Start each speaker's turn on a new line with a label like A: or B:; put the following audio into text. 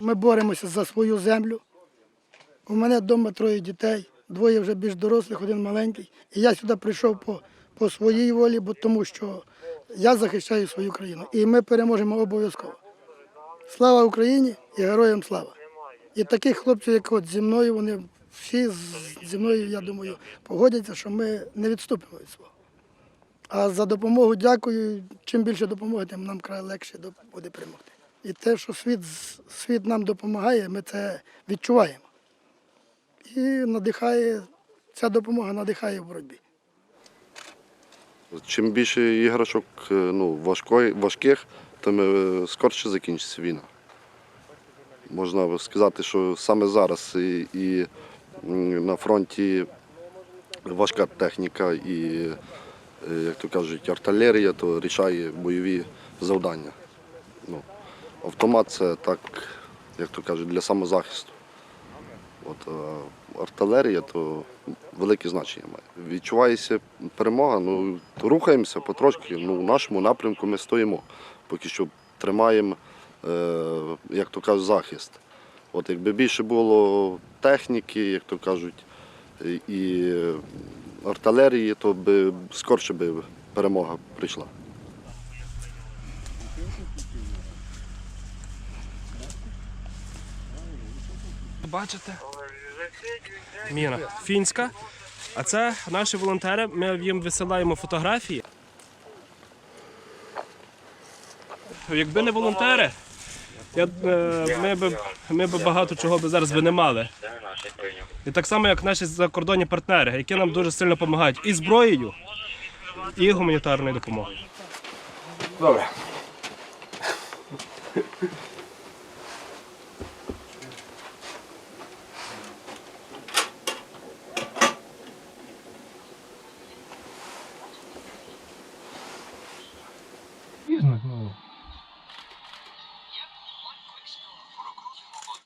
A: Ми боремося за свою землю. У мене вдома троє дітей, двоє вже більш дорослих, один маленький. І я сюди прийшов по, по своїй волі, бо тому що я захищаю свою країну. І ми переможемо обов'язково. Слава Україні і героям слава! І таких хлопців, як от зі мною, вони всі зі мною, я думаю, погодяться, що ми не відступимо від свого. А за допомогу дякую. Чим більше допомоги, тим нам край легше буде перемогти. І те, що світ, світ нам допомагає, ми це відчуваємо. І надихає, ця допомога надихає в боротьбі.
B: Чим більше іграшок е, ну, важких, тим е, скорше закінчиться війна. Можна сказати, що саме зараз і, і на фронті важка техніка і, е, як то кажуть, артилерія, то рішає бойові завдання. Ну, автомат це так, як то кажуть, для самозахисту. От, а артилерія то велике значення має. Відчувається перемога, ну рухаємося потрошки. Ну, в нашому напрямку ми стоїмо. Поки що тримаємо, е, як то кажуть, захист. От якби більше було техніки, як то кажуть, і артилерії, то би скорше би перемога прийшла.
C: Бачите? Міна фінська. А це наші волонтери. Ми їм висилаємо фотографії. Якби не волонтери, я, е, ми, б, ми б багато чого би зараз би не мали. І так само, як наші закордонні партнери, які нам дуже сильно допомагають і зброєю, і гуманітарною допомогою.
D: Добре. Візьми, ну.